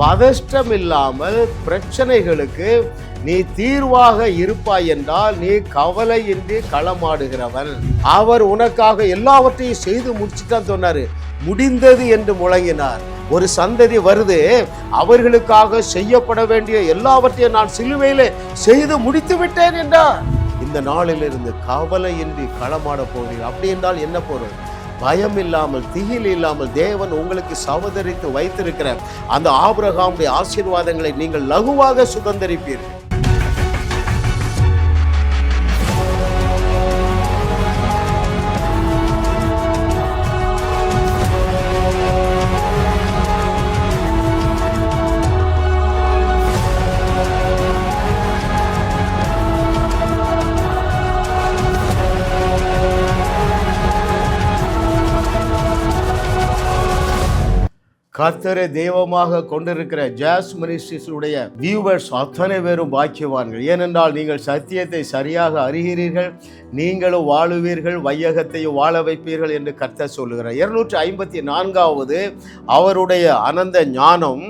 பதஷ்டம் இல்லாமல் பிரச்சனைகளுக்கு நீ தீர்வாக இருப்பாய் என்றால் நீ கவலையின்றி களமாடுகிறவன். அவர் உனக்காக எல்லாவற்றையும் செய்து முடிச்சுட்டான் சொன்னாரு. முடிந்தது என்று முழங்கினார். ஒரு சந்ததி வருது. அவர்களுக்காக செய்யப்பட வேண்டிய எல்லாவற்றையும் நான் சிலுவையிலே செய்து முடித்து விட்டேன் என்றார். இந்த நாளிலிருந்து கவலையின்றி களமாட போகிறீர்கள் அப்படி என்றால் என்ன பொருள்? பயம் இல்லாமல் திகில் இல்லாமல் தேவன் உங்களுக்கு சகோதரித்து வைத்திருக்கிற அந்த ஆபிரகாமுடைய ஆசீர்வாதங்களை நீங்கள் லகுவாக சுதந்திரிப்பீர்கள். கர்த்தரை தெய்வமாக கொண்டிருக்கிற ஜாஸ் மினிஸ்ட்ரிஸுடைய வியூவர்ஸ் அத்தனை பேரும் பாக்கியவான்கள். ஏனென்றால் நீங்கள் சத்தியத்தை சரியாக அறிகிறீர்கள் நீங்களும் வாழுவீர்கள் வையகத்தையும் வாழ வைப்பீர்கள் என்று கர்த்தர் சொல்லுகிறார். இருநூற்றி ஐம்பத்தி நான்காவது அவருடைய அனந்த ஞானம்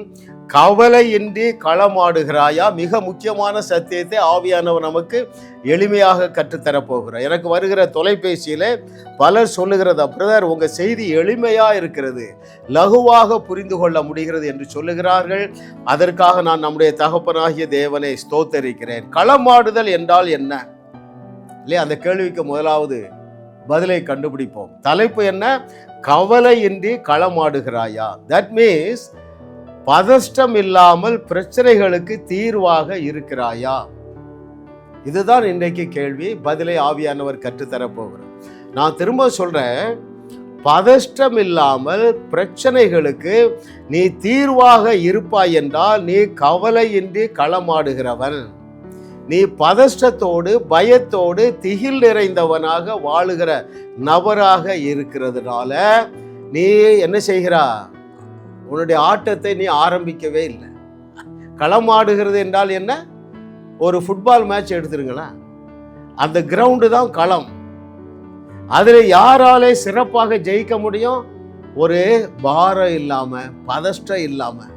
கவலையின்றி களமாடுகிறாயா? மிக முக்கியமான சத்தியத்தை ஆவியானவர் நமக்கு எளிமையாக கற்றுத்தரப்போகிறார். எனக்கு வருகிற தொலைபேசியில் பலர் சொல்லுகிறதா பிரதர் உங்கள் செய்தி எளிமையாக இருக்கிறது. லகுவாக புரிந்து கொள்ள முடிகிறது என்று சொல்லுகிறார்கள். அதற்காக நான் நம்முடைய தகப்பனாகிய தேவனை ஸ்தோத்தரிக்கிறேன். களமாடுதல் என்றால் என்ன? இல்லையா? அந்த கேள்விக்கு முதலாவது பதிலை கண்டுபிடிப்போம். தலைப்பு என்ன? கவலையின்றி களமாடுகிறாயா? தட் மீன்ஸ் பதஷ்டம் இல்லாமல் பிரச்சனைகளுக்கு தீர்வாக இருக்கிறாயா? இதுதான் இன்றைக்கு கேள்வி. பதிலை ஆவியானவர் கற்றுத்தரப்போகிறார் நான் திரும்ப சொல்கிறேன் பதஷ்டம் இல்லாமல் பிரச்சனைகளுக்கு நீ தீர்வாக இருப்பாய் என்றால் நீ கவலையின்றி களமாடுகிறவன். நீ பதஷ்டத்தோடு பயத்தோடு திகில் நிறைந்தவனாக வாழுகிற நபராக இருக்கிறதுனால நீ என்ன செய்கிறா? உன்னுடைய ஆட்டத்தை நீ ஆரம்பிக்கவே இல்லை. களமாடுகிறது என்றால் என்ன? ஒரு ஃபுட்பால் மேட்ச் எடுத்துருங்களேன் அந்த கிரவுண்டு தான் களம். அதில் யாராலே சிறப்பாக ஜெயிக்க முடியும்? ஒரு பாரம் இல்லாமல் பதஷ்டம் இல்லாமல்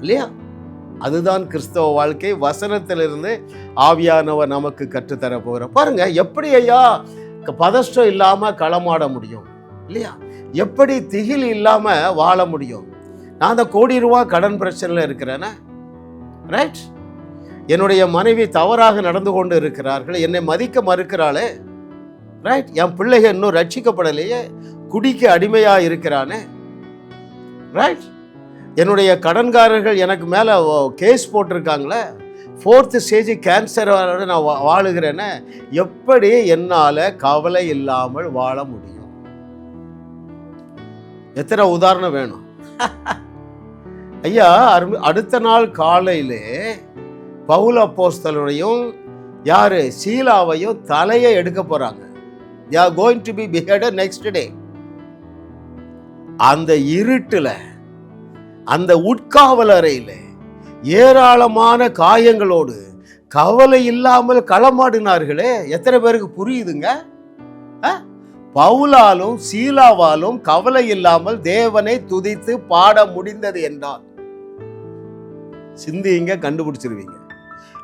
இல்லையா? அதுதான் கிறிஸ்தவ வாழ்க்கை. வசனத்திலிருந்து ஆவியானவர் நமக்கு கற்றுத்தர போகிற பாருங்க எப்படி ஐயா பதஷ்டம் இல்லாமல் களமாட முடியும் இல்லையா? எப்படி திகில் இல்லாமல் வாழ முடியும்? நான் அந்த கோடி ரூபா கடன் பிரச்சனையில் இருக்கிறேனே? ரைட் என்னுடைய மனைவி தவறாக நடந்து கொண்டு இருக்கிறார்கள். என்னை மதிக்க மறுக்கிறாளே. ரைட் என் பிள்ளைகள் இன்னும் ரட்சிக்கப்படலையே. குடிக்கு அடிமையாக இருக்கிறானே. ரைட் என்னுடைய கடன்காரர்கள் எனக்கு மேலே கேஸ் போட்டிருக்காங்களே. ஃபோர்த்து ஸ்டேஜ் கேன்சரோட நான் வா- எப்படி என்னால் கவலை இல்லாமல் வாழ முடியும்? எத்தனை உதாரணம் வேணும்? ஐயா அருமை- அடுத்த நாள் காலையிலே பவுல போஸ்தலையும் யாரு சீலாவையும் தலையை எடுக்க போறாங்க. They going to be behead beheaded next day அந்த இருட்டில் அந்த உட்காவல் அறையில் ஏராளமான காயங்களோடு கவலை இல்லாமல் களமாடினார்களே. எத்தனை பேருக்கு புரியுதுங்க? ஆ? பவுலாலும் சீலாவாலும் கவலை இல்லாமல் தேவனை துதித்து பாட முடிந்தது என்றால் சிந்திங்க கண்டுபிடிச்சிருவீங்க.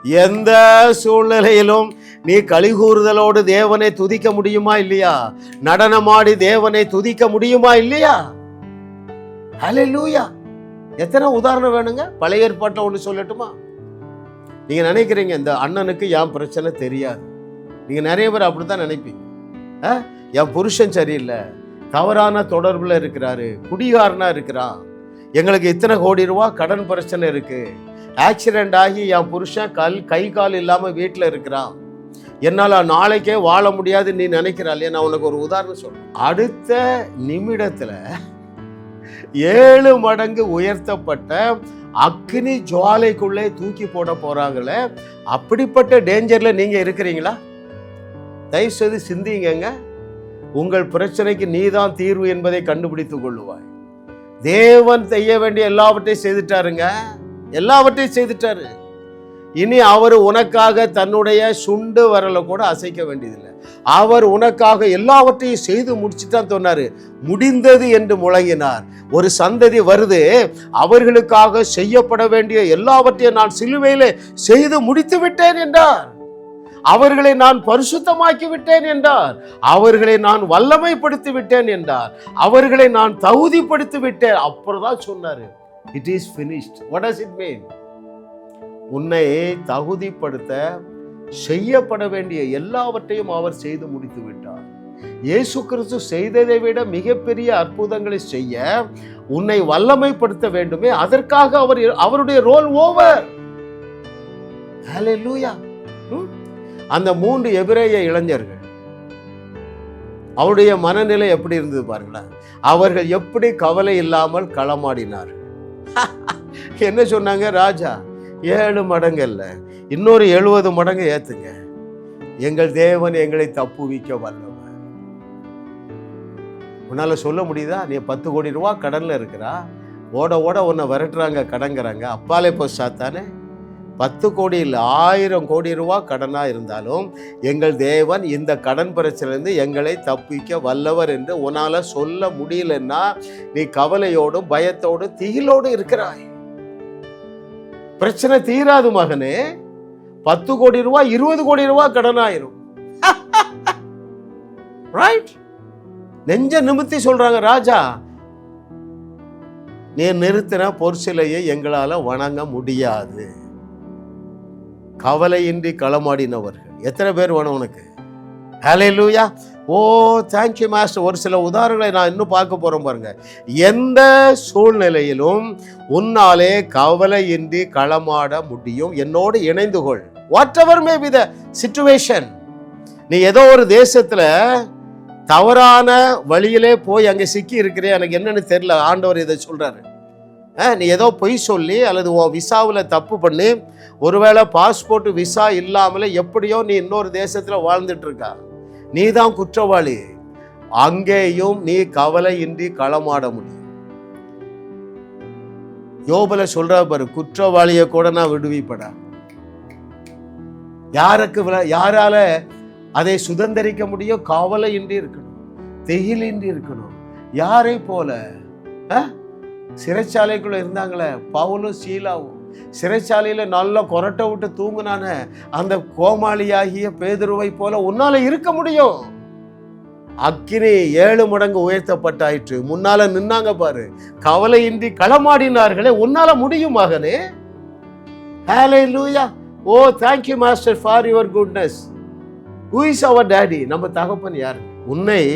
எந்த சூழ்நிலையிலும் நீ கழிகூறுதலோடு தேவனை துதிக்க முடியுமா இல்லையா? நடனமாடி தேவனை துதிக்க முடியுமா இல்லையா? ஹalleluya எத்தனை உதாரணம் வேணுங்க? பழைய ஏற்பாட்டில் ஒன்று சொல்லட்டுமா? நீங்கள் நினைக்கிறீங்க இந்த அண்ணனுக்கு என் பிரச்சனை தெரியாது. நீங்கள் நிறைய பேர் அப்படி தான் நினைப்பீங்க. ஆ? என் புருஷன் சரியில்லை. தவறான தொடர்பில் இருக்கிறாரு. குடிகாரனாக இருக்கிறான். எங்களுக்கு இத்தனை கோடி ரூபா கடன் பிரச்சனை இருக்குது ஆக்சிடெண்ட் ஆகி என் புருஷன் கல் கை கால் இல்லாமல் வீட்டில் இருக்கிறான். என்னால் நாளைக்கே வாழ முடியாது நீ நினைக்கிறாள் நான் உனக்கு ஒரு உதாரணம் சொல்கிறேன் அடுத்த நிமிடத்தில் ஏழு மடங்கு உயர்த்தப்பட்ட அக்னி ஜுவாலைக்குள்ளே தூக்கி போட போகிறாங்களே அப்படிப்பட்ட டேஞ்சரில் நீங்கள் இருக்கிறீங்களா? தயவு செய்து சிந்திங்கங்க. உங்கள் பிரச்சனைக்கு நீதான் தீர்வு என்பதை கண்டுபிடித்து கொள்ளுவாய். தேவன் செய்ய வேண்டிய எல்லாவற்றையும் செய்துட்டாருங்க. எல்லாவற்றையும் செய்துட்டாரு. இனி அவர் உனக்காக தன்னுடைய சுண்டு வரலை கூட அசைக்க வேண்டியதில்லை. அவர் உனக்காக எல்லாவற்றையும் செய்து முடிச்சுட்டான் சொன்னாரு. முடிந்தது என்று முழங்கினார். ஒரு சந்ததி வருது. அவர்களுக்காக செய்யப்பட வேண்டிய எல்லாவற்றையும் நான் சிலுவையிலே செய்து முடித்து விட்டேன் என்றார். அவர்களை நான் பரிசுத்தமாக்கி விட்டேன் என்றார். அவர்களை நான் வல்லமைப்படுத்தி விட்டேன் என்றார். அவர்களை நான் தகுதிப்படுத்தி விட்டேன் அப்புறம் தான் சொன்னார் it is finished. What does it mean உன்னை தகுதிப்படுத்த செய்யப்பட வேண்டிய எல்லாவற்றையும் அவர் செய்து முடித்து விட்டார். இயேசு கிறிஸ்து செய்ததை விட மிகப்பெரிய அற்புதங்களை செய்ய உன்னை வல்லமைப்படுத்த வேண்டுமே. அதற்காக அவர் அவருடைய ரோல் ஓவர் அந்த மூன்று எபிரேய இளைஞர்கள் அவருடைய மனநிலை எப்படி இருந்தது பாருங்களேன். அவர்கள் எப்படி கவலை இல்லாமல் களமாடினார்கள். என்ன சொன்னாங்க? ராஜா ஏழு மடங்கு இல்லை இன்னொரு எழுபது மடங்கு ஏத்துங்க. எங்கள் தேவன் எங்களை தப்புவிக்க வல்லவர். உன்னால சொல்ல முடியுதா? நீ பத்து கோடி ரூபா கடன்ல இருக்கிறா. ஓட ஓட உன்னை விரட்டுறாங்க கடங்கிறாங்க அப்பாலே போய் சாத்தானே. பத்து கோடியில் ஆயிரம் கோடி ரூபா கடனாக இருந்தாலும் எங்கள் தேவன் இந்த கடன் பிரச்சனையிலிருந்து எங்களை தப்பிக்க வல்லவர் என்று உன்னால் சொல்ல முடியலன்னா நீ கவலையோடும் பயத்தோடும் திகிலோடு இருக்கிறாய். பிரச்சனை தீராது மகனே. பத்து கோடி ரூபா இருபது கோடி ரூபா கடனாயிரும். ரைட் நெஞ்ச நிமித்தி சொல்றாங்க ராஜா நீ நிறுத்தின பொற்சிலையை எங்களால் வணங்க முடியாது. கவலையின்றி களமாடினவர்கள். எத்தனை பேர் வேணும் உனக்கு? ஹலே லூயா ஓ தேங்க்யூ மாஸ்டர் ஒரு சில உதாரணங்களை நான் இன்னும் பார்க்க போகிறோம் பாருங்க. எந்த சூழ்நிலையிலும் உன்னாலே கவலையின்றி களமாட முடியும். என்னோடு இணைந்து கொள். Whatever may be the situation நீ ஏதோ ஒரு தேசத்தில் தவறான வழியிலே போய் அங்கே சிக்கி இருக்கிறே. எனக்கு என்னன்னு தெரியல. ஆண்டவர் இதை சொல்கிறாரு நீ ஏதோ பொய் சொல்லி அல்லது உன் விசாவில் தப்பு பண்ணி ஒருவேளை பாஸ்போர்ட் விசா இல்லாமலே எப்படியோ நீ இன்னொரு தேசத்தில் வாழ்ந்துட்டுருக்க நீ தான் குற்றவாளி. அங்கேயும் நீ கவலையின்றி களமாட முடியும். யோபல சொல்கிற பாரு குற்றவாளியை கூட நான் விடுவிப்படா. யாருக்கு யாரால அதை சுதந்தரிக்க முடியும்? கவலையின்றி இருக்கணும். திகிலின்றி இருக்கணும். யாரை போல? ஆ? சிறைச்சாலைக்குள்ள இருந்தாங்களே பவுலும் சீலாவும். சிறைச்சாலையில நல்லா கொரட்டை விட்டு தூங்குனான அந்த கோமாளியாகிய பேதுருவை போல உன்னால இருக்க முடியும். அக்கினி ஏழு மடங்கு உயர்த்தப்பட்டாயிற்று. முன்னால நின்னாங்க பாரு. கவலையின்றி களமாடினார்களே உன்னால முடியும் மகனே. Hallelujah oh thank you master for your goodness who is our daddy நம்ம தகப்பன் யாரு? உன்னை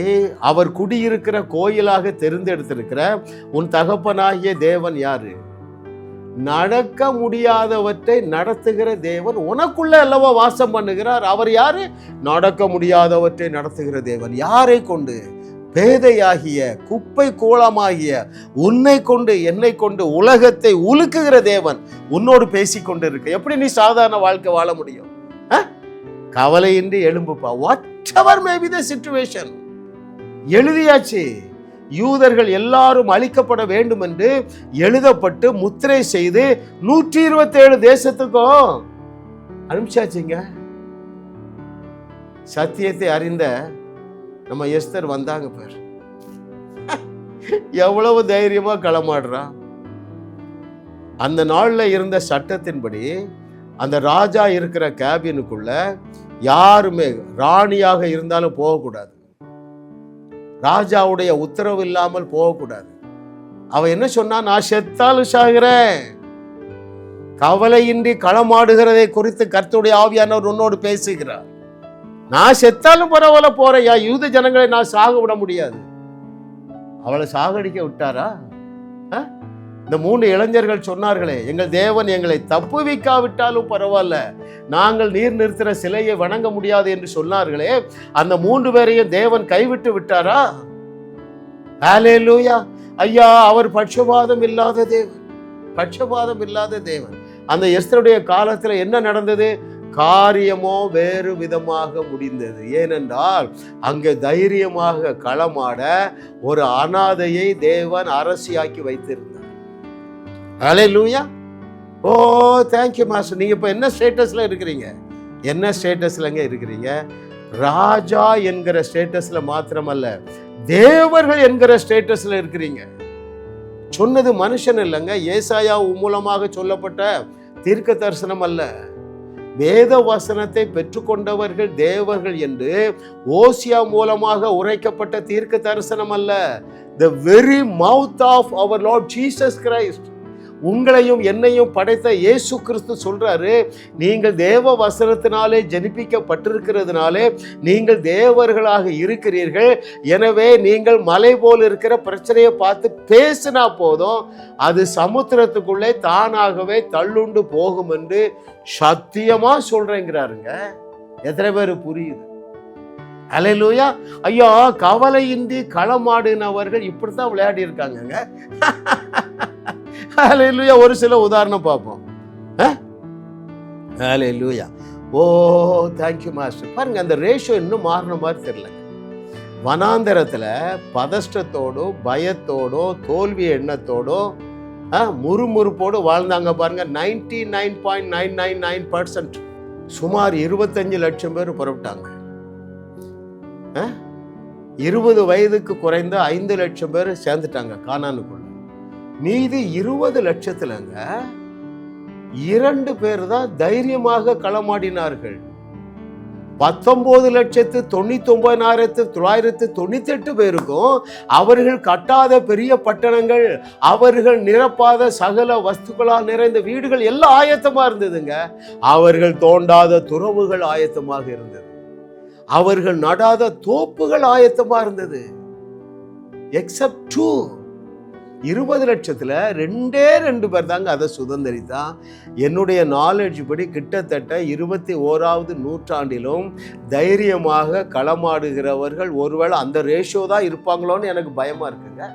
அவர் குடியிருக்கிற கோயிலாக தெரிந்தெடுத்திருக்கிற உன் தகப்பனாகிய தேவன் யாரு? நடக்க முடியாதவற்றை நடத்துகிற தேவன் உனக்குள்ள அல்லவா வாசம் பண்ணுகிறார். அவர் யாரு? நடக்க முடியாதவற்றை நடத்துகிற தேவன் யாரை கொண்டு? பேதையாகிய குப்பை கோலமாகிய உன்னை கொண்டு என்னை கொண்டு உலகத்தை உலுக்குகிற தேவன் உன்னோடு பேசி கொண்டு இருக்க எப்படி நீ சாதாரண வாழ்க்கை வாழ முடியும்? ஆ? கவலையின்றி எழும்புப்பா. Whatever may be the situation எழுதியாச்சு. யூதர்கள் எல்லாரும் அழிக்கப்பட வேண்டும் என்று எழுதப்பட்டு முத்திரை செய்து நூற்றி இருபத்தேழு தேசத்துக்கும் அனுப்பிச்சாச்சுங்க. சத்தியத்தை அறிந்த நம்ம எஸ்தர் வந்தாங்க பேர். எவ்வளவு தைரியமா களமாடுறான் அந்த நாளில் இருந்த சட்டத்தின்படி அந்த ராஜா இருக்கிற கேபினுக்குள்ள யாருமே ராணியாக இருந்தாலும் போகக்கூடாது. ராஜாவுடைய உத்தரவு இல்லாமல் போகக்கூடாது. அவ என்ன சொன்னா நான் செத்தாலும் சாகிறேன். கவலையின்றி களமாடுகிறதை குறித்து கர்த்துடைய ஆவியானவர் உன்னோடு பேசுகிறார். நான் செத்தாலும் பரவாயில்ல போறேன். யூத ஜனங்களை நான் சாக விட முடியாது. அவளை சாகடிக்க விட்டாரா? ஆ? இந்த மூன்று இளைஞர்கள் சொன்னார்களே எங்கள் தேவன் எங்களை தப்புவிக்காவிட்டாலும் பரவாயில்ல. நாங்கள் நீர் நிறுத்துகிற சிலையை வணங்க முடியாது என்று சொன்னார்களே அந்த மூன்று பேரையும் தேவன் கைவிட்டு விட்டாரா? ஆலே லூயா ஐயா அவர் பட்சபாதம் இல்லாத தேவன். பட்சபாதம் இல்லாத தேவன். அந்த எஸ்தருடைய காலத்தில் என்ன நடந்தது? காரியமோ வேறு விதமாக முடிந்தது. ஏனென்றால் அங்கே தைரியமாக களமாட ஒரு அனாதையை தேவன் அரசியாக்கி வைத்திருந்தார். Hallelujah oh, oh thank you master நீங்கள் இப்போ என்ன ஸ்டேட்டஸில் இருக்கிறீங்க? என்ன ஸ்டேட்டஸ்லங்க இருக்கிறீங்க? ராஜா என்கிற ஸ்டேட்டஸில் மாத்திரமல்ல தேவர்கள் என்கிற ஸ்டேட்டஸில் இருக்கிறீங்க. சொன்னது மனுஷன் இல்லைங்க ஏசாயா மூலமாக சொல்லப்பட்ட தீர்க்க தரிசனம் அல்ல. வேத வசனத்தை பெற்றுக்கொண்டவர்கள் தேவர்கள் என்று ஓசியா மூலமாக உரைக்கப்பட்ட தீர்க்க தரிசனம் அல்ல. The very mouth of our Lord Jesus Christ உங்களையும் என்னையும் படைத்த இயேசு கிறிஸ்து சொல்கிறாரு நீங்கள் தேவ வசனத்தினாலே ஜனிப்பிக்கப்பட்டிருக்கிறதுனாலே நீங்கள் தேவர்களாக இருக்கிறீர்கள். எனவே நீங்கள் மலை போல் இருக்கிற பிரச்சனையை பார்த்து பேசினா போதும் அது சமுத்திரத்துக்குள்ளே தானாகவே தள்ளுண்டு போகும் என்று சத்தியமாக சொல்கிறேங்கிறாருங்க எத்தனை பேர் புரியுது? அலையிலூயா. ஐயா கவலையின்றி களமாடினவர்கள் இப்படித்தான் விளையாடி இருக்காங்கங்க அலையிலூயா ஒரு சில உதாரணம் பார்ப்போம். அலையிலூயா ஓ தேங்க்யூ மாஸ்டர் பாருங்கள் அந்த ரேஷியோ இன்னும் மாறின மாதிரி தெரியல. வனாந்தரத்தில் பதஷ்டத்தோடோ பயத்தோடோ தோல்வி எண்ணத்தோடோ ஆ, முறுமுறுப்போடு வாழ்ந்தாங்க பாருங்க ninety nine point nine nine nine percent சுமார் இருபத்தஞ்சு லட்சம் பேர் புறப்பட்டாங்க. ஆ? இருபது வயதுக்கு குறைந்த ஐந்து லட்சம் பேர் சேர்ந்துட்டாங்க கானானுக்குள்ள மீதி இருபது லட்சத்துலங்க இரண்டு பேர் தான் தைரியமாக களமாடினார்கள். பத்தொன்பது லட்சத்து தொண்ணூத்தி ஒன்பதாயிரத்து தொள்ளாயிரத்து தொண்ணூத்தி எட்டு பேருக்கும் அவர்கள் கட்டாத பெரிய பட்டணங்கள் அவர்கள் நிரப்பாத சகல வஸ்துக்களால் நிறைந்த வீடுகள் எல்லாம் ஆயத்தமா இருந்ததுங்க. அவர்கள் தோண்டாத துறவுகள் ஆயத்தமாக இருந்தது. அவர்கள் நடாத தோப்புகள் ஆயத்தமா இருந்தது. எக்ஸப்ட் டூ இருபது லட்சத்தில் ரெண்டே ரெண்டு பேர் தாங்க அதை சுதந்திரித்தான் என்னுடைய நாலேஜ் படி கிட்டத்தட்ட இருபத்தி ஓராவது நூற்றாண்டிலும் தைரியமாக களமாடுகிறவர்கள் ஒருவேளை அந்த ரேஷியோ தான் இருப்பாங்களோன்னு எனக்கு பயமாக இருக்குங்க.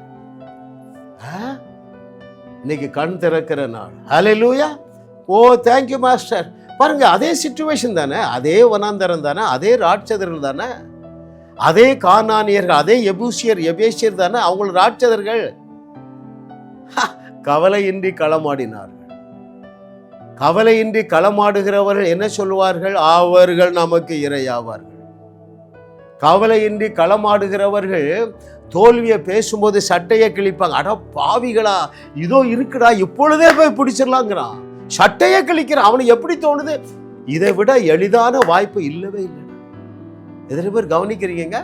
ஆ? இன்னைக்கு கண் திறக்கிற நாள். லூயா ஓ தேங்க்யூ மாஸ்டர் பாருங்க அதே சுச்சுவேஷன் தானே. அதே வனாந்தரம் தானே. அதே ராட்சதர்கள் தானே. அதே கானானியர்கள் அதே எபூசியர் எபேசியர் தானே. அவங்கள ராட்சதர்கள். கவலையின்றி களமாடினார்கள். கவலையின்றி களமாடுகிறவர்கள் என்ன சொல்வார்கள் அவர்கள் நமக்கு இரையாவார்கள். கவலையின்றி களமாடுகிறவர்கள் தோல்வியை பேசும்போது சட்டையை கிழிப்பாங்க. அட பாவிகளா இதோ இருக்குடா இப்பொழுதே போய் பிடிச்சிடலாங்கிறான் சட்டையை கிழிக்கிறான் அவனுக்கு எப்படி தோணுது? இதை விட எளிதான வாய்ப்பு இல்லவே இல்லை. எத்தனை பேர் கவனிக்கிறீங்க?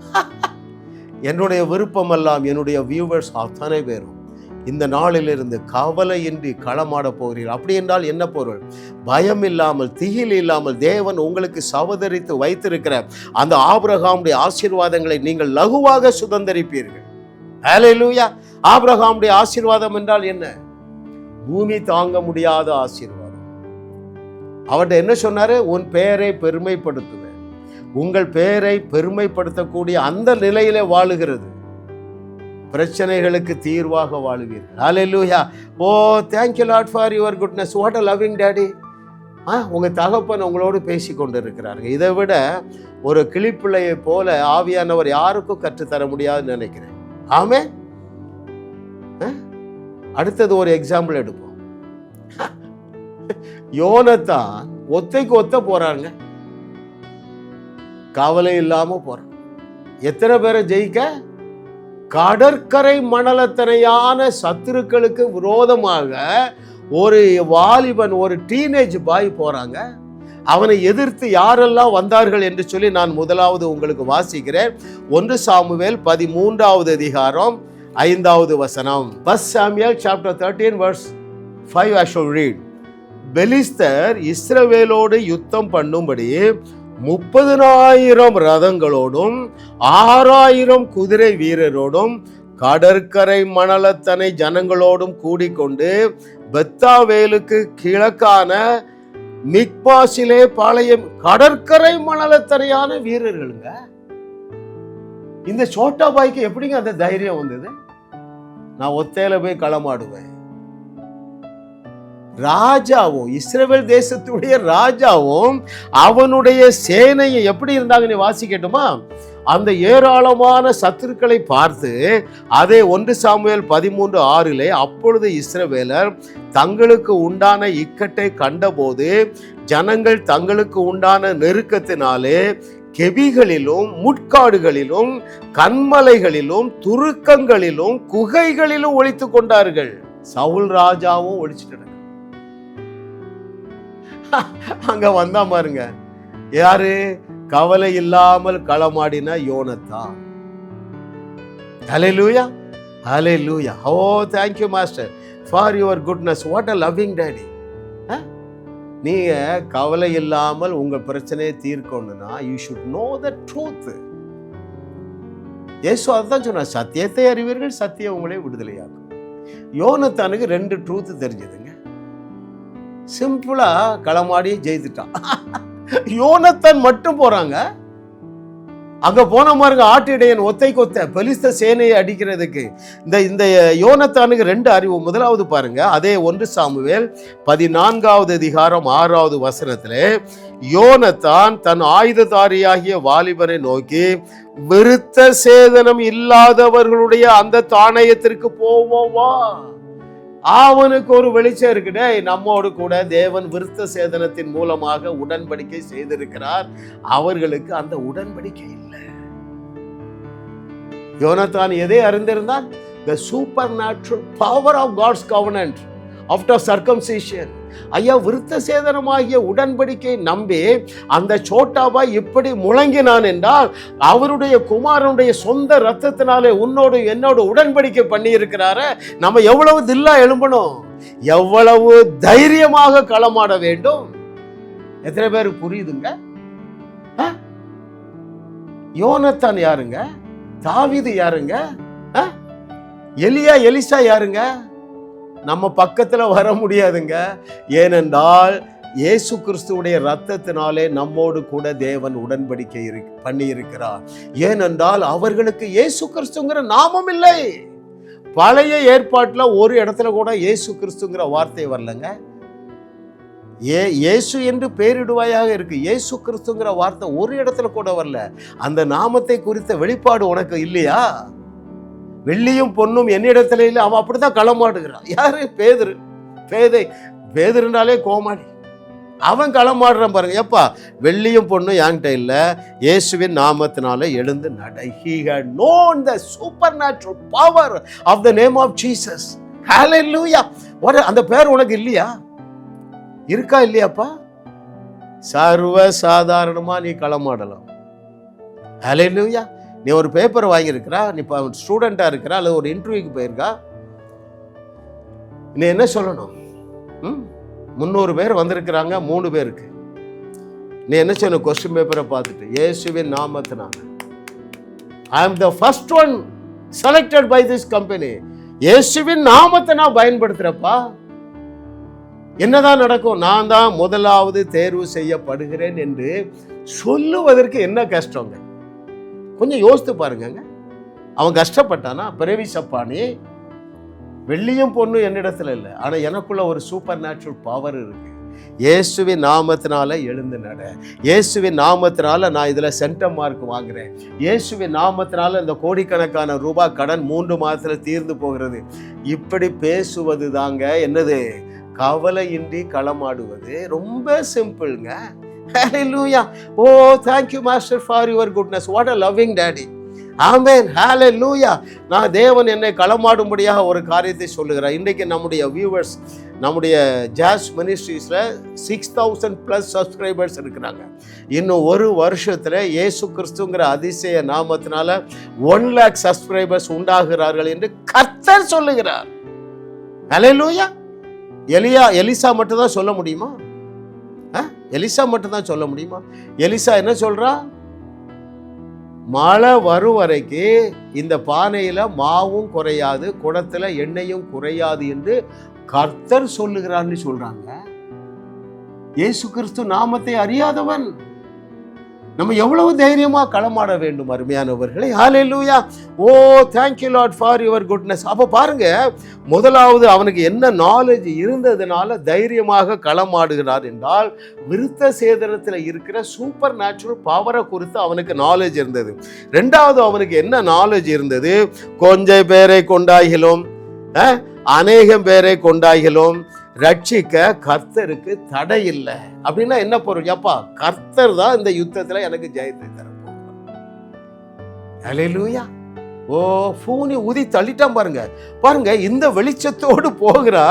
என்னுடைய விருப்பமெல்லாம் என்னுடைய வியூவர்ஸ் அத்தனை பேரும். இந்த நாளிலிருந்து கவலையின்றி களமாட போகிறீர்கள் அப்படி என்றால் என்ன பொருள்? பயம் இல்லாமல் திகில் இல்லாமல் தேவன் உங்களுக்கு சவதரித்து வைத்திருக்கிற அந்த ஆபிரகாமுடைய ஆசீர்வாதங்களை நீங்கள் லகுவாக சுதந்தரிப்பீர்கள். லூயா ஆபிரகாமுடைய ஆசீர்வாதம் என்றால் என்ன? பூமி தாங்க முடியாத ஆசீர்வாதம். அவர்கிட்ட என்ன சொன்னாரு? உன் பெயரை பெருமைப்படுத்துவேன். உங்கள் பெயரை பெருமைப்படுத்தக்கூடிய அந்த நிலையிலே வாழுகிறது. பிரச்சனைகளுக்கு தீர்வாக வாழுவீர்கள். Hallelujah oh thank you Lord for your goodness what a loving daddy ஆ உங்கள் தகப்பன் உங்களோடு பேசி கொண்டு இருக்கிறாருங்க இதை விட ஒரு கிளிப்பிள்ளையை போல ஆவியானவர் யாருக்கும் கற்றுத்தர முடியாதுன்னு நினைக்கிறேன். ஆமே ஆ? அடுத்தது ஒரு எக்ஸாம்பிள் எடுப்போம். யோனத்தான் ஒத்தைக்கு ஒத்த போறாங்க கவலை இல்லாம போறான். எத்தனை பேரை ஜெயிக்க? கடற்கரை மணலத்தனையான சத்துருக்களுக்கு விரோதமாக ஒரு வாலிபன் ஒரு டீனேஜ் பாய் போறாங்க. அவனை எதிர்த்து யாரெல்லாம் வந்தார்கள் என்று சொல்லி நான் முதலாவது உங்களுக்கு வாசிக்கிறேன். ஒன்று சாமுவேல் பதிமூன்றாவது அதிகாரம் ஐந்தாவது வசனம். First Samuel chapter thirteen verse five I read பெலிஸ்தர் இஸ்ரவேலோடு யுத்தம் பண்ணும்படி முப்பதினாயிரம் ரதங்களோடும் ஆறாயிரம் குதிரை வீரரோடும் கடற்கரை மணலத்தனை ஜனங்களோடும் கூடிக்கொண்டு பெத்தாவேலுக்கு கிழக்கான மிக்பாசிலே பாளையம் கடற்கரை மணலத்தனையான வீரர்களுங்க. இந்த சோட்டா பாய்க்கு எப்படிங்க அந்த தைரியம் வந்தது? நான் ஒத்தையில போய் களமாடுவேன். ராஜாவும் இஸ்ரேல் தேசத்துடைய ராஜாவும் அவனுடைய சேனையை எப்படி இருந்தாங்க நீ வாசிக்கட்டுமா? அந்த ஏராளமான சத்துருக்களை பார்த்து அதே ஒன்று சாமுவேல் பதிமூன்று ஆறிலே அப்பொழுது இஸ்ரவேலர் தங்களுக்கு உண்டான இக்கட்டை கண்டபோது ஜனங்கள் தங்களுக்கு உண்டான நெருக்கத்தினாலே கெபிகளிலும் முட்காடுகளிலும் கண்மலைகளிலும் துருக்கங்களிலும் குகைகளிலும் ஒழித்து கொண்டார்கள். சவுல் ராஜாவும் ஒழிச்சிட்டு அங்க வந்தா பாருங்க. யாரு? கவலை இல்லாமல் களமாடின லூயா hallelujah oh thank you master for your goodness what a loving daddy நீங்க கவலை இல்லாமல் உங்க பிரச்சனையை தீர்க்கணும்னா you should know the truth ஏசு அதுதான் சொன்னார் சத்தியத்தை அறிவீர்கள் சத்தியம் உங்களே விடுதலையாக்கும். யோனத்தானுக்கு ரெண்டு ட்ரூத்து தெரிஞ்சதுங்க. சிம்பிளா களமாடி ஜெயித்துட்டான். யோனத்தான் மட்டும் போறாங்க. அங்க போன மாருங்க ஆட்டிடையன் ஒத்தை கொத்த பெலிஸ்த சேனையை அடிக்கிறதுக்கு. இந்த இந்த யோனத்தானுக்கு ரெண்டு அறிவு. முதலாவது பாருங்க அதே ஒன்று சாமுவேல் பதினான்காவது அதிகாரம் ஆறாவது வசனத்தில் யோனத்தான் தன் ஆயுததாரியாகிய வாலிபரை நோக்கி விருத்த சேதனம் இல்லாதவர்களுடைய அந்த தானயத்திற்கு போவோவா அவனுக்கு ஒரு வெளிச்சம் இருக்குடே நம்மோடு கூட தேவன் விருத்த சேதனத்தின் மூலமாக உடன்படிக்கை செய்திருக்கிறார். அவர்களுக்கு அந்த உடன்படிக்கை இல்லை. யோனத்தான் எதை அறிந்திருந்தான்? The supernatural power of God's covenant after circumcision ஐயா விருத்த சேதனமாகிய உடன்படிக்கை நம்பி அந்த சோட்டாபா இப்படி முழங்கினான் என்றால் அவருடைய குமாரனுடைய சொந்த ரத்தத்தினாலே உன்னோடு என்னோட உடன்படிக்கை பண்ணி இருக்கிறார நம்ம எவ்வளவு தில்லா எழும்பணும்? எவ்வளவு தைரியமாக களமாட வேண்டும்? எத்தனை பேர் புரியுதுங்க? ஆ? யோனத்தான் யாருங்க? தாவிது யாருங்க? ஆ? எலியா எலிசா யாருங்க? நம்ம பக்கத்தில் வர முடியாதுங்க. ஏனென்றால் இயேசு கிறிஸ்துவுடைய ரத்தத்தினாலே நம்மோடு கூட தேவன் உடன்படிக்கை இரு பண்ணியிருக்கிறார். ஏனென்றால் அவர்களுக்கு இயேசு கிறிஸ்துங்கிற நாமம் இல்லை. பழைய ஏற்பாட்டில் ஒரு இடத்துல கூட இயேசு கிறிஸ்துங்கிற வார்த்தை வரலங்க. ஏ இயேசு என்று பெயரிடுவாயாக இருக்கு. இயேசு கிறிஸ்துங்கிற வார்த்தை ஒரு இடத்துல கூட வரல. அந்த நாமத்தை குறித்த வெளிப்பாடு உனக்கு இல்லையா? வெள்ளியும் பொண்ணும் என்னிடத்துல இல்லை அவன் அப்படிதான் களமாடுகிறான் யாரு? பேதுரு. பேதை. பேதுருனாலே கோமாடி அவன் களமாடுறான் பாருங்க. எப்பா? வெள்ளியும் பொண்ணும் என்கிட்ட இல்லை. இயேசுவின் நாமத்தினால எழுந்து நடை. The super known power of the name of Jesus of Jesus. ஒரு அந்த பேர் உனக்கு இல்லையா? இருக்கா இல்லையாப்பா? சர்வ சாதாரணமா நீ களமாடலாம். Hallelujah. நீ ஒரு பேப்பர் வாங்கியிருக்கிறா நீ இப்போ ஸ்டூடெண்ட்டாக இருக்கிறா அல்லது ஒரு இன்டர்வியூக்கு போயிருக்கா? நீ என்ன சொல்லணும்? ம்? முந்நூறு பேர் வந்திருக்கிறாங்க மூணு பேருக்கு. நீ என்ன சொல்லணும் கொஸ்டின் பேப்பரை பார்த்துட்டு இயேசுவின் நாமத்தினால. I am the first one selected by this company இயேசுவின் நாமத்தை நான் பயன்படுத்துகிறப்பா என்னதான் நடக்கும்? நான் தான் முதலாவது தேர்வு செய்யப்படுகிறேன் என்று சொல்லுவதற்கு என்ன கஷ்டங்க? கொஞ்சம் யோசித்து பாருங்கங்க. அவன் கஷ்டப்பட்டானா? பிறவி சப்பானி. வெள்ளியும் பொண்ணு என்னிடத்துல இல்லை. ஆனால் எனக்குள்ள ஒரு சூப்பர் நேச்சுரல் பவர் இருக்கு. இயேசுவின் நாமத்தினால எழுந்து நட. இயேசுவின் நாமத்தினால நான் இதில் சென்டம் மார்க் வாங்குறேன். இயேசுவின் நாமத்தினால இந்த கோடிக்கணக்கான ரூபாய் கடன் மூன்று மாதத்தில் தீர்ந்து போகிறது. இப்படி பேசுவது தாங்க என்னது? கவலையின்றி களமாடுவது. ரொம்ப சிம்பிள்ங்க hallelujah oh oh, thank you master for your goodness. What a loving daddy. Hallelujah நான் தேவன் என்னை களமாடும்படியாக ஒரு காரியத்தை சொல்லுகிறேன் இன்றைக்கு நம்முடைய வியூவர்ஸ் நம்முடைய ஜாஸ் மினிஸ்ட்ரீஸில் சிக்ஸ் தௌசண்ட் ப்ளஸ் சப்ஸ்கிரைபர்ஸ் இருக்கிறாங்க. இன்னும் ஒரு வருஷத்தில் இயேசு கிறிஸ்துங்கிற அதிசய நாமத்தினால ஒன் லேக் சப்ஸ்கிரைபர்ஸ் உண்டாகிறார்கள் என்று கர்த்தர் சொல்லுகிறார். ஹalleluya எலியா எலிசா மட்டும் தான் சொல்ல முடியுமா? எலிசா மட்டும்தான் சொல்ல முடியுமா? எலிசா என்ன சொல்றா? மழை வரும் வரைக்கு இந்த பானையில் மாவும் குறையாது குடத்தில் எண்ணெயும் குறையாது என்று கர்த்தர் சொல்லுகிறான்னு சொல்றாங்க. இயேசு கிறிஸ்து நாமத்தை அறியாதவன். நம்ம எவ்வளவு தைரியமாக களமாட வேண்டும் அருமையானவர்களே. லூயா ஓ thank you Lord for your goodness அப்போ பாருங்க முதலாவது அவனுக்கு என்ன நாலேஜ் இருந்ததுனால தைரியமாக களமாடுகிறார் என்றால் விருத்த சேதனத்தில் இருக்கிற சூப்பர் நேச்சுரல் பவரை குறித்து அவனுக்கு நாலேஜ் இருந்தது. ரெண்டாவது அவனுக்கு என்ன நாலேஜ் இருந்தது? கொஞ்சம் பேரை கொண்டாகிலும் அநேகம் பேரை கொண்டாகிலும் ரட்சிக்க கர்த்தருக்கு தடை இல்லை. அப்படின்னா என்ன பொருள்? எப்பா கர்த்தர் தான் இந்த யுத்தத்தில் எனக்கு ஜெயத்தை தரப்போகிறார் ஓ பூனி ஊதி தள்ளிட்டான் பாருங்க. பாருங்க இந்த வெளிச்சத்தோடு போகிறா.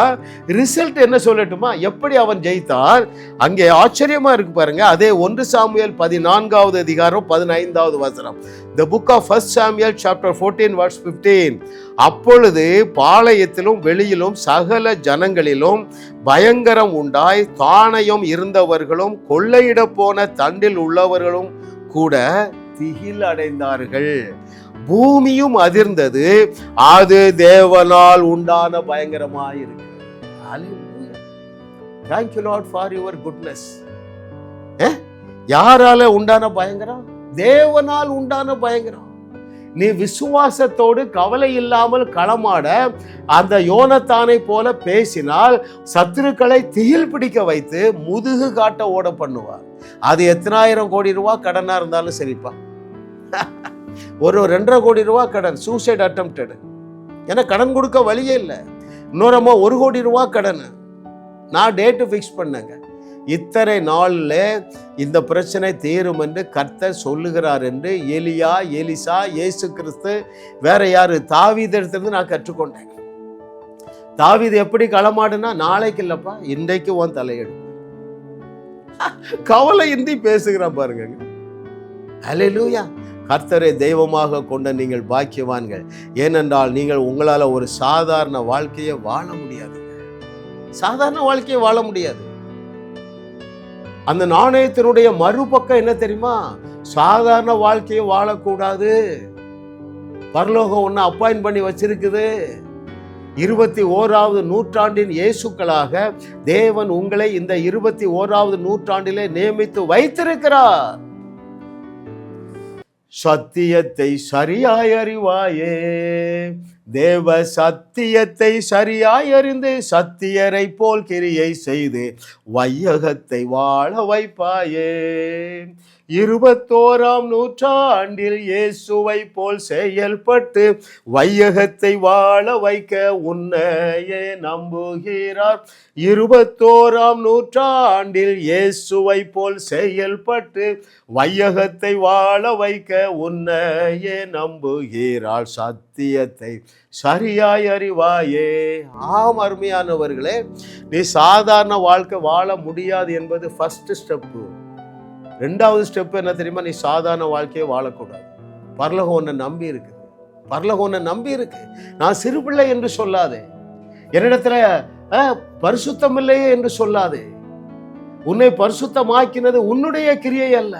ரிசல்ட் என்ன சொல்லட்டுமா? எப்படி அவன் ஜெயித்தான் அங்கே ஆச்சரியமா இருக்கு பாருங்க. அதே ஒன்று சாமியல் பதினான்காவது அதிகாரம் பதினைந்தாவது வசனம். The book of first Samuel chapter fourteen verse fifteen அப்பொழுது பாளையத்திலும் வெளியிலும் சகல ஜனங்களிலும் பயங்கரம் உண்டாய். தானயம் இருந்தவர்களும் கொள்ளையிட போன தண்டில் உள்ளவர்களும் கூட திகில் அடைந்தார்கள். பூமியும் அதிர்ந்தது. அது தேவனால் உண்டான பயங்கரமாயிருக்கு thank you Lord for your goodness யாரால உண்டான பயங்கரம்? தேவனால் உண்டான பயங்கரம். நீ விசுவாசத்தோடு கவலை இல்லாமல் களமாட அந்த யோனத்தானை போல பேசினால் சத்துருக்களை திகில் பிடிக்க வைத்து முதுகு காட்ட ஓட பண்ணுவார். அது எத்தனாயிரம் கோடி ரூபா கடனா இருந்தாலும் சரிப்பா. ஒரு ரெண்டரை கோடி ரூபா கடன் சூசைட் அட்டம்ப்டடு ஏன்னா கடன் கொடுக்க வழியே இல்லை. இன்னொரு ஒரு கோடி ரூபா கடன். நான் டேட்டு ஃபிக்ஸ் பண்ணேங்க. இத்தனை நாளில் இந்த பிரச்சனை தீரும் என்று கர்த்தர் சொல்லுகிறார் என்று எலியா எலிசா ஏசு கிறிஸ்து வேற யாரு? தாவீதிடத்திலிருந்து நான் கற்றுக்கொண்டேன். தாவீது எப்படி களமாடுனா நாளைக்கு இல்லைப்பா இன்றைக்கு உன் தலையெடு. கவலை இந்தி பேசுகிறான் பாருங்க. அலையிலூயா கர்த்தரை தெய்வமாக கொண்ட நீங்கள் பாக்கியவான்கள். ஏனென்றால் நீங்கள் உங்களால் ஒரு சாதாரண வாழ்க்கையை வாழ முடியாது. சாதாரண வாழ்க்கையை வாழ முடியாது. அந்த நாணயத்தினுடைய மறுபக்கம் என்ன தெரியுமா? சாதாரண வாழ்க்கையை வாழக்கூடாது. பரலோகம் ஒன்று அப்பாயின் பண்ணி வச்சிருக்குது. இருபத்தி ஓராவது நூற்றாண்டின் இயேசுக்களாக தேவன் உங்களை இந்த இருபத்தி ஓராவது நூற்றாண்டிலே நியமித்து வைத்திருக்கிறார். சத்தியத்தை சரியாய் அறிவாயே தேவ சத்தியத்தை சரியாய் அறிந்து சத்தியரை போல் கிரியை செய்து வையகத்தை வாழ வைப்பாயே. இருபத்தோராம் நூற்றாண்டில் இயேசுவை போல் செயல்பட்டு வையகத்தை வாழ வைக்க உன்னையே நம்புகிறார். இருபத்தோராம் நூற்றாண்டில் இயேசுவை போல் செயல்பட்டு வையகத்தை வாழ வைக்க உன்னையே நம்புகிறாள் சத்தியத்தை சரியாய் அறிவாயே. ஆம் அருமையானவர்களே நீ சாதாரண வாழ்க்கை வாழ முடியாது என்பது ஃபஸ்ட்டு ஸ்டெப்பு ரெண்டாவது ஸ்டெப் என்ன தெரியுமா? நீ சாதாரண வாழ்க்கையை வாழக்கூடாது. பரலகம் உன்னை நம்பி இருக்குது பரலகம் உன்னை நம்பி இருக்கு. நான் சிறு பிள்ளை என்று சொல்லாதே. என்னிடத்துல பரிசுத்தம் இல்லையே என்று சொல்லாதே. உன்னை பரிசுத்தமாக்கினது உன்னுடைய கிரியை அல்ல.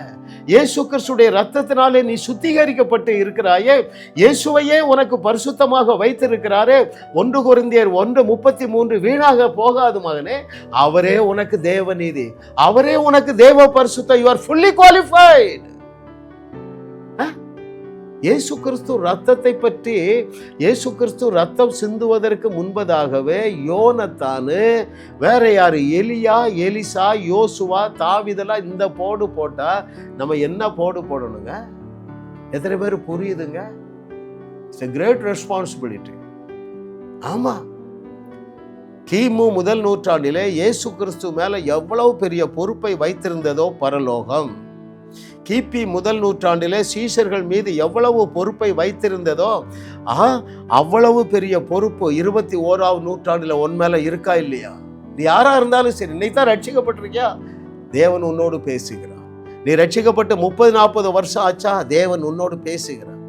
இயேசு கிறிஸ்துடைய ரத்தத்தினாலே நீ சுத்திகரிக்கப்பட்டு இருக்கிறாயே. இயேசுவையே உனக்கு பரிசுத்தமாக வைத்திருக்கிறாரே. ஒன்று குருந்தியர் ஒன்று முப்பத்தி மூன்று வீணாக போகாது மகனே. அவரே உனக்கு தேவ நீதி அவரே உனக்கு தேவ பரிசுத்தம். யூ ஆர் ஃபுல்லி குவாலிஃபைட் இயேசு கிறிஸ்து ரத்தத்தை பற்றி இயேசு கிறிஸ்து ரத்தம் சிந்துவதற்கு முன்பதாகவே யோனத்தானு வேற யார்? எலியா எலிசா யோசுவா தாவிதெல்லாம் இந்த போடு போட்டால் நம்ம என்ன போடு போடணுங்க? எத்தனை பேர் புரியுதுங்க? இட்ஸ் எ கிரேட் ரெஸ்பான்சிபிலிட்டி ஆமாம் கிமு முதல் நூற்றாண்டிலே இயேசு கிறிஸ்து மேலே எவ்வளவு பெரிய பொறுப்பை வைத்திருந்ததோ பரலோகம். கிபி முதல் நூற்றாண்டிலே சீஷர்கள் மீது எவ்வளவு பொறுப்பை வைத்திருந்ததோ ஆ அவ்வளவு பெரிய பொறுப்பு இருபத்தி ஓராவது நூற்றாண்டில் உன் மேலே இருக்கா இல்லையா? நீ யாராக இருந்தாலும் சரி இன்னைக்கு தான் ரட்சிக்கப்பட்டிருக்கியா? தேவன் உன்னோடு பேசுகிறான் நீ ரட்சிக்கப்பட்டு முப்பது நாற்பது வருஷம் ஆச்சா? தேவன் உன்னோடு பேசுகிறான்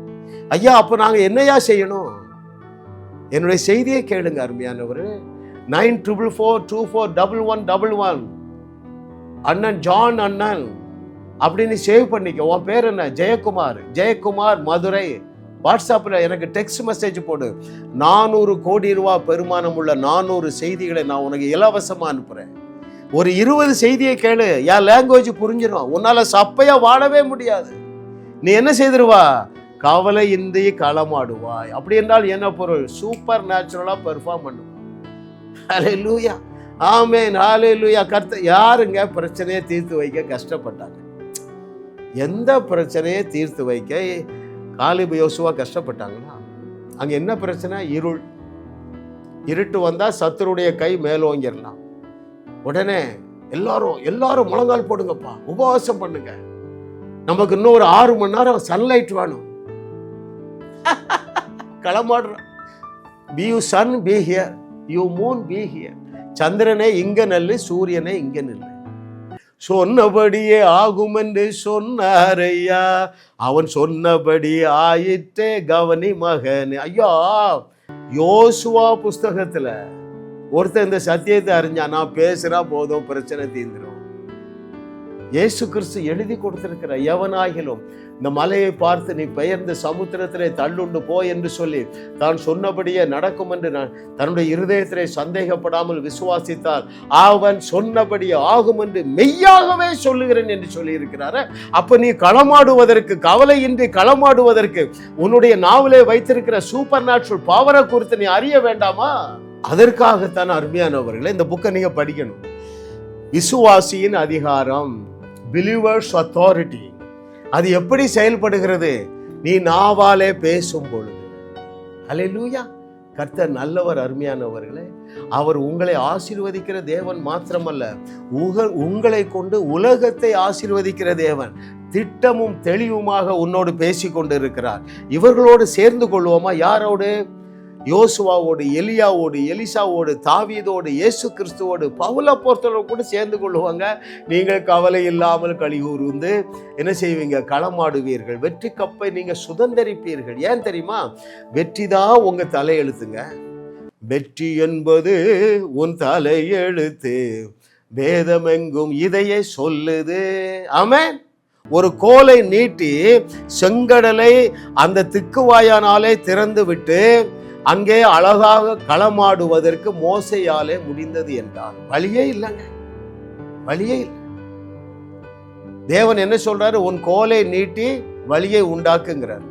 ஐயா அப்போ நாங்கள் என்னையா செய்யணும்? என்னுடைய செய்தியை கேளுங்க அருமையானவர். Nine triple four two four double one double one. அண்ணன் ஜான் அண்ணன் அப்படின்னு சேவ் பண்ணிக்க. உன் பேர் என்ன? ஜெயக்குமார். ஜெயக்குமார் மதுரை. வாட்ஸ்அப்பில் எனக்கு டெக்ஸ்ட் மெசேஜ் போடு. நானூறு கோடி ரூபா பெருமானம் உள்ள நானூறு செய்திகளை நான் உனக்கு இலவசமாக அனுப்புகிறேன் ஒரு இருபது செய்தியை கேளு. என் லாங்குவேஜ் புரிஞ்சிடும் உன்னால் சப்பையாக வாழவே முடியாது. நீ என்ன செய்திருவா? கவலையின்றி களமாடுவாய். அப்படி என்றால் என்ன பொருள்? சூப்பர் நேச்சுரலாக பெர்ஃபார்ம் பண்ணுவோம் ஆமே ஆமென். லூயா கர்த்த யாருங்க? பிரச்சனையை தீர்த்து வைக்க கஷ்டப்பட்டாங்க. எந்த பிரச்சனையை தீர்த்து வைக்க காலிபு யோசுவா கஷ்டப்பட்டாங்களா அங்கே என்ன பிரச்சனை? இருள். இருட்டு வந்தால் சத்துருடைய கை மேலோங்கிடலாம் உடனே எல்லாரும் எல்லாரும் முழங்கால் போடுங்கப்பா உபவாசம் பண்ணுங்க. நமக்கு இன்னும் ஒரு ஆறு மணி நேரம் சன்லைட் வேணும். களமாடுறோம் be you sun be here you moon be here சந்திரனே இங்க நெல்லு சூரியனே இங்க நெல்லு. சொன்னபடியே ஆகும் என்று சொன்னாரையா அவன் சொன்னபடி ஆயிற்றே கவனி மகன். ஐயா யோசுவா புஸ்தகத்துல ஒருத்தன் இந்த சத்தியத்தை அறிஞ்சா நான் பேசுறா போதும் பிரச்சனை தீந்துடும் இயேசு கிறிஸ்து எழுதி கொடுத்திருக்கிற எவனாகிலும் இந்த மலையை பார்த்து நீ பெயர்ந்து சமுத்திரத்திலே தள்ளுண்டு போ என்று சொல்லி தான் சொன்னபடியே நடக்கும் என்று நான் தன்னுடைய இருதயத்திலே சந்தேகப்படாமல் விசுவாசித்தால் அவன் சொன்னபடியே ஆகும் என்று மெய்யாகவே சொல்லுகிறேன் என்று சொல்லியிருக்கிறார. அப்போ அப்ப நீ களமாடுவதற்கு கவலையின்றி களமாடுவதற்கு உன்னுடைய நாவலே வைத்திருக்கிற சூப்பர் நேச்சுரல் பவரை குறித்து நீ அறிய வேண்டாமா? அதற்காகத்தான் அருமையானவர்களை இந்த புக்கை நீங்க படிக்கணும். விசுவாசியின் அதிகாரம் பிலீவர்ஸ் அத்தாரிட்டி அது எப்படி செயல்படுகிறது? நீ நாவாலே பேசும் பொழுது அல்லேலூயா கர்த்தர் நல்லவர் அருமையானவர்களே அவர் உங்களை ஆசீர்வதிக்கிற தேவன் மாத்திரமல்ல உக உங்களை கொண்டு உலகத்தை ஆசீர்வதிக்கிற தேவன் திட்டமும் தெளிவுமாக உன்னோடு பேசி கொண்டு இருக்கிறார் இவர்களோடு சேர்ந்து கொள்வோமா? யாரோடு? யோசுவாவோடு எலியாவோடு எலிசாவோடு தாவீதோடு இயேசு கிறிஸ்துவோடு பவுல போர்த்தலோடு கூட சேர்ந்து கொள்வாங்க நீங்கள் கவலை இல்லாமல் கழிகூர்ந்து என்ன செய்வீங்க? களமாடுவீர்கள். வெற்றி கப்பை நீங்கள் சுதந்தரிப்பீர்கள். ஏன் தெரியுமா? வெற்றி தான் உங்கள் தலையெழுத்துங்க. வெற்றி என்பது உன் தலையெழுத்து. வேதமெங்கும் இதையே சொல்லுது. ஆமென். ஒரு கோலை நீட்டி செங்கடலை அந்த திக்குவாயானாலே திறந்து விட்டு அங்கே அழகாக களமாடுவதற்கு மோசையாலே முடிந்தது என்றார் வழியே இல்லைங்க. வழியே இல்லை. தேவன் என்ன சொல்றாரு? உன் கோலை நீட்டி வழியை உண்டாக்குங்கிறார்.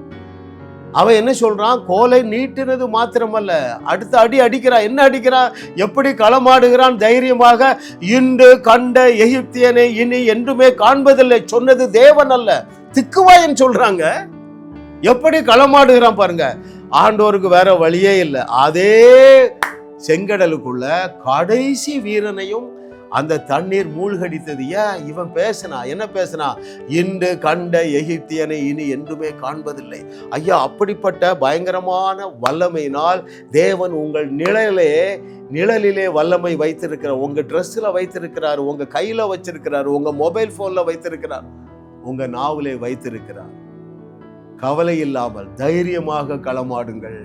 அவன் என்ன சொல்றான்? கோலை நீட்டினது மாத்திரமல்ல. அடுத்த அடி அடிக்கிறான் என்ன அடிக்கிறான் எப்படி களமாடுகிறான் தைரியமாக? இன்று கண்ட எகிப்தியனை இனி என்றுமே காண்பதில்லை. சொன்னது தேவன் அல்ல. திக்குவாயன் சொல்றாங்க. எப்படி களமாடுகிறான் பாருங்க. ஆண்டோருக்கு வேற வழியே இல்லை. அதே செங்கடலுக்குள்ள கடைசி வீரனையும் அந்த தண்ணீர் மூழ்கடித்தது. ஏன்? இவன் பேசினா என்ன பேசினா? இன்று கண்ட எகிப்தியனை இனி என்றுமே காண்பதில்லை. ஐயா அப்படிப்பட்ட பயங்கரமான வல்லமையினால் தேவன் உங்கள் நிழலே நிழலிலே வல்லமை வைத்திருக்கிறார். உங்கள் ட்ரெஸ்ஸில் வைத்திருக்கிறார் உங்கள் கையில் வச்சிருக்கிறார் உங்கள் மொபைல் ஃபோனில் வைத்திருக்கிறார் உங்கள் நாவலே வைத்திருக்கிறார். கவலை இல்லாமல் தைரியமாக களமாடுங்கள்.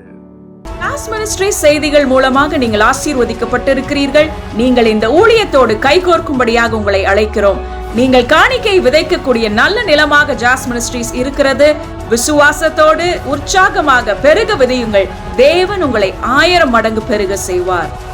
செய்திகள் மூலமாக நீங்கள் ஆசீர்வதிக்கப்பட்டிருக்கிறீர்கள். நீங்கள் இந்த ஊழியத்தோடு கைகோர்க்கும்படியாக உங்களை அழைக்கிறோம். நீங்கள் காணிக்கை விதைக்கக்கூடிய நல்ல நிலமாக ஜாஸ் மினிஸ்ட்ரீஸ் இருக்கிறது. விசுவாசத்தோடு உற்சாகமாக பெருக விதையுங்கள். தேவன் உங்களை ஆயிரம் மடங்கு பெருக செய்வார்.